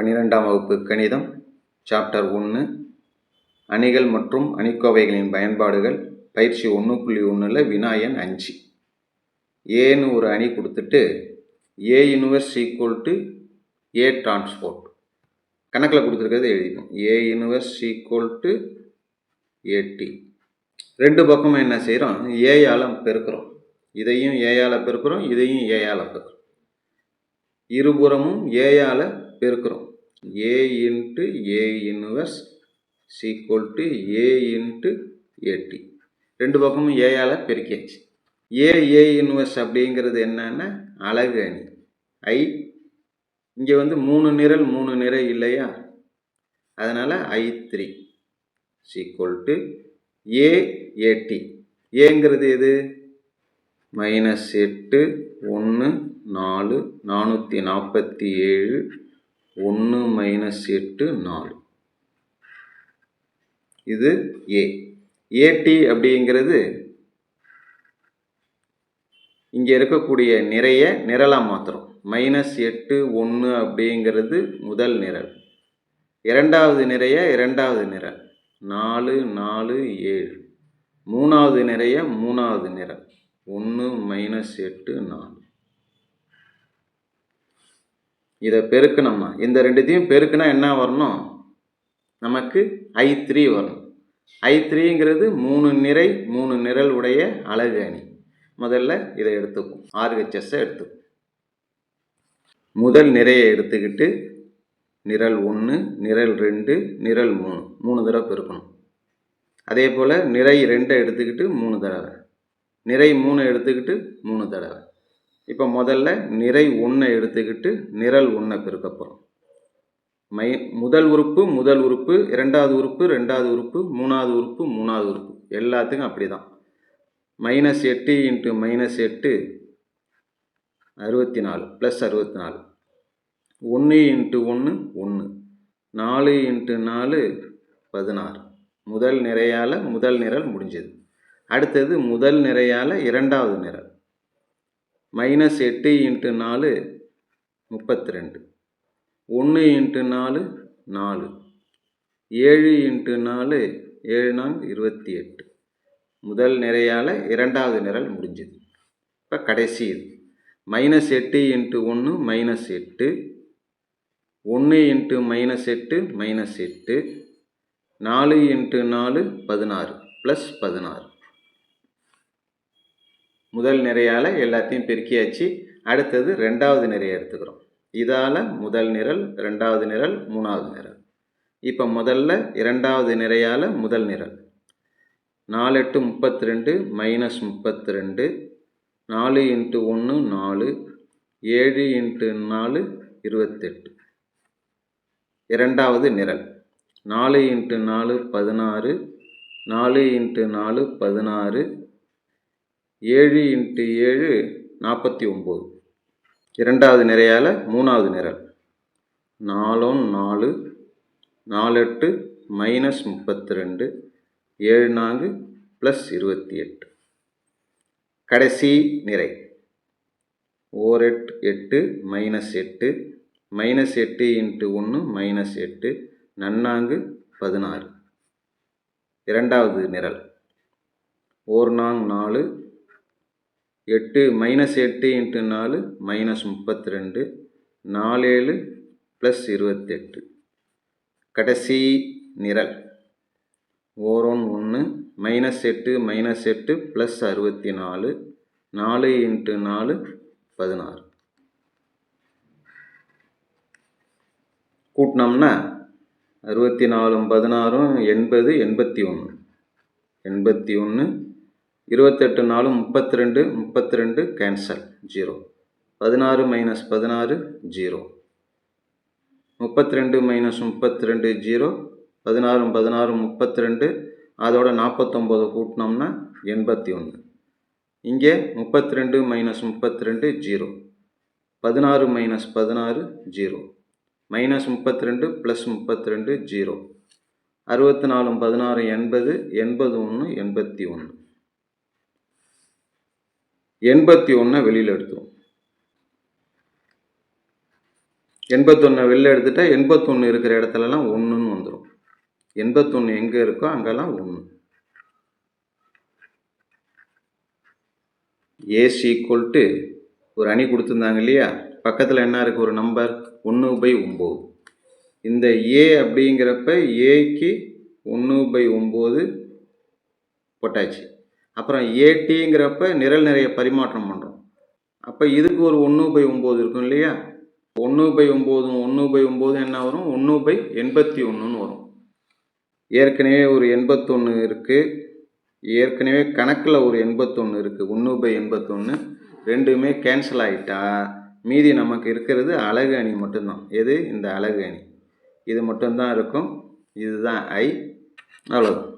பன்னிரெண்டாம் வகுப்பு கணிதம் சாப்டர் ஒன்று அணிகள் மற்றும் அணிக்கோவைகளின் பயன்பாடுகள் பயிற்சி ஒன்று புள்ளி ஒன்றில் வினாயன் அஞ்சு. ஏன்னு ஒரு அணி கொடுத்துட்டு A inverse equal to A transpose கணக்கில் கொடுத்துருக்கிறது எழுதிப்போம் A inverse equal to A T ரெண்டு பக்கமும் என்ன செய்கிறோம் ஏயால் பெருக்கிறோம். இதையும் ஏயால் பெருக்கிறோம் இதையும் ஏயால் பெருக்கிறோம். இருபுறமும் ஏயால் பெருக்கிறோம். A into A inverse is equal to A into A T ரெண்டு பக்கமும் ஏயால் பெருக்கியாச்சு. ஏ ஏ இன்வர்ஸ் அப்படிங்கிறது என்னன்னா அழகு அணி. ஐ இங்கே வந்து மூணு நிரல் மூணு நிறை இல்லையா? அதனால் I three is equal to A A T ஏங்கிறது எது? மைனஸ் எட்டு ஒன்று நாலு நானூற்றி நாற்பத்தி ஏழு ஒன்று மைனஸ் எட்டு நாலு. இது ஏ ஏடி அப்படிங்கிறது இங்கே இருக்கக்கூடிய நிறைய நிரலாக மாத்திரம். மைனஸ் எட்டு ஒன்று அப்படிங்கிறது முதல் நிரல். இரண்டாவது நிறைய இரண்டாவது நிரல். நாலு நாலு ஏழு. மூணாவது நிறைய மூணாவது நிரல். ஒன்று மைனஸ் எட்டு நாலு. இதை பெருக்கணும்னா இந்த ரெண்டுத்தையும் பெருக்குனா என்ன வரணும்? நமக்கு ஐ த்ரீ வரணும் ஐ த்ரீங்கிறது மூணு நிறை மூணு நிரல் உடைய அழகு அணி. முதல்ல இதை எடுத்துக்கும் ஆர்ஹெச்எஸ்ஸை எடுத்துக்கும் முதல் நிறையை எடுத்துக்கிட்டு நிரல் ஒன்று நிரல் ரெண்டு நிரல் மூணு. மூணு தடவை பெருக்கணும். அதே போல் நிறை ரெண்டை எடுத்துக்கிட்டு மூணு தடவை. நிறை மூணு எடுத்துக்கிட்டு மூணு தடவை. இப்போ முதல்ல நிறை ஒன்றை எடுத்துக்கிட்டு நிரல் ஒன்றை பெருக்க போகிறோம் மை முதல் உறுப்பு முதல் உறுப்பு இரண்டாவது உறுப்பு ரெண்டாவது உறுப்பு மூணாவது உறுப்பு மூணாவது உறுப்பு. எல்லாத்துக்கும் அப்படி தான் மைனஸ் எட்டு இன்ட்டு மைனஸ் எட்டு அறுபத்தி நாலு ப்ளஸ் அறுபத்தி நாலு ஒன்று இன்ட்டு ஒன்று ஒன்று நாலு இன்ட்டு நாலு பதினாறு. முதல் நிறையால் முதல் நிரல் முடிஞ்சது. அடுத்தது முதல் நிறையால் இரண்டாவது நிரல். மைனஸ் எட்டு இன்ட்டு நாலு முப்பத்தி ரெண்டு ஒன்று இன்ட்டு நாலு நாலு. ஏழு இன்ட்டு நாலு ஏழு நான்கு இருபத்தி எட்டு. முதல் நிறையால் இரண்டாவது நிரல் முடிஞ்சது. இப்போ கடைசி இது. மைனஸ் எட்டு இன்ட்டு ஒன்று மைனஸ் எட்டு. ஒன்று இன்ட்டு மைனஸ் எட்டு மைனஸ் எட்டு. நாலு இன்ட்டு நாலு பதினாறு ப்ளஸ் பதினாறு. முதல் நிறையால் எல்லாத்தையும் பெருக்கியாச்சு. அடுத்தது ரெண்டாவது நிறைய எடுத்துக்கிறோம். இதால் முதல் நிரல் ரெண்டாவது நிரல் மூணாவது நிரல். இப்போ முதல்ல இரண்டாவது நிறையால் முதல் நிரல். நாலு எட்டு முப்பத்தி ரெண்டு மைனஸ் முப்பத்தி ரெண்டு நாலு இன்ட்டு ஒன்று நாலு ஏழு இன்ட்டு நாலு இருபத்தெட்டு. இரண்டாவது நிரல். நாலு இன்ட்டு நாலு பதினாறு நாலு இன்ட்டு நாலு பதினாறு ஏழு இன்ட்டு ஏழு நாற்பத்தி ஒம்பது. இரண்டாவது நிறையால் மூணாவது நிரல். நாலும் நாலு நாலு எட்டு மைனஸ் முப்பத்தி ரெண்டு ஏழு நான்கு ப்ளஸ் இருபத்தி எட்டு. கடைசி நிறை. ஓர் எட்டு எட்டு மைனஸ் எட்டு மைனஸ் எட்டு இன்ட்டு ஒன்று மைனஸ் எட்டு நன்னாங்கு பதினாறு. இரண்டாவது நிரல். ஓர் நாங் நாலு எட்டு மைனஸ் எட்டு இன்ட்டு நாலு மைனஸ் முப்பத்தி ரெண்டு நாலேழு ப்ளஸ் இருபத்தெட்டு. கடைசி நிரல். ஓரோன் ஒன்று மைனஸ் எட்டு மைனஸ் எட்டு ப்ளஸ் அறுபத்தி நாலு நாலு இன்ட்டு நாலு பதினாறு. கூட்டினோம்னா அறுபத்தி நாலும் பதினாறும் எண்பது எண்பத்தி ஒன்று. எண்பத்தி ஒன்று இருபத்தெட்டு நாலு முப்பத்தி ரெண்டு முப்பத்தி ரெண்டு கேன்சல் ஜீரோ பதினாறு மைனஸ் பதினாறு ஜீரோ முப்பத்தி ரெண்டு மைனஸ் முப்பத்தி ரெண்டு ஜீரோ பதினாறு பதினாறு முப்பத்தி ரெண்டு அதோட நாற்பத்தொம்போது கூட்டினோம்னா எண்பத்தி ஒன்று இங்கே முப்பத்தி ரெண்டு மைனஸ் முப்பத்தி ரெண்டு ஜீரோ பதினாறு மைனஸ் பதினாறு ஜீரோ மைனஸ் முப்பத்தி ரெண்டு ப்ளஸ் முப்பத்தி ரெண்டு ஜீரோ அறுபத்தி நாலும் பதினாறு எண்பது எண்பது ஒன்று எண்பத்தி ஒன்று. எண்பத்தி ஒன்றை வெளியில் எடுத்துருவோம். எண்பத்தொன்று வெளில எடுத்துட்டா எண்பத்தொன்று இருக்கிற இடத்துலலாம் ஒன்றுன்னு வந்துடும் எண்பத்தொன்று எங்கே இருக்கோ அங்கெல்லாம் ஒன்று ஏஸ் ஈக்குவல்ட்டு ஒரு அணி கொடுத்துருந்தாங்க இல்லையா? பக்கத்தில் என்ன இருக்குது ஒரு நம்பர் ஒன்று பை ஒம்பது இந்த ஏ அப்படிங்கிறப்ப ஏக்கு ஒன்று பை ஒம்பது போட்டாச்சு. அப்புறம் ஏடிங்கிறப்ப நிரல் நிறைய பரிமாற்றம் பண்ணுறோம் அப்போ இதுக்கு ஒரு ஒன்று பை ஒம்பது இருக்கும் இல்லையா? ஒன்று பை ஒம்போதும் ஒன்று பை ஒம்போதும் என்ன வரும்? ஒன்று பை எண்பத்தி ஒன்றுன்னு வரும். ஏற்கனவே ஒரு எண்பத்தொன்று இருக்குது ஏற்கனவே கணக்கில் ஒரு எண்பத்தொன்று இருக்குது ஒன்று பை எண்பத்தொன்று ரெண்டுமே கேன்சல் ஆகிட்டா மீதி நமக்கு இருக்கிறது அழகு அணி மட்டும்தான். எது? இந்த அழகு அணி. இது மட்டும்தான் இருக்கும். இதுதான் ஐ அவ்வளோதான்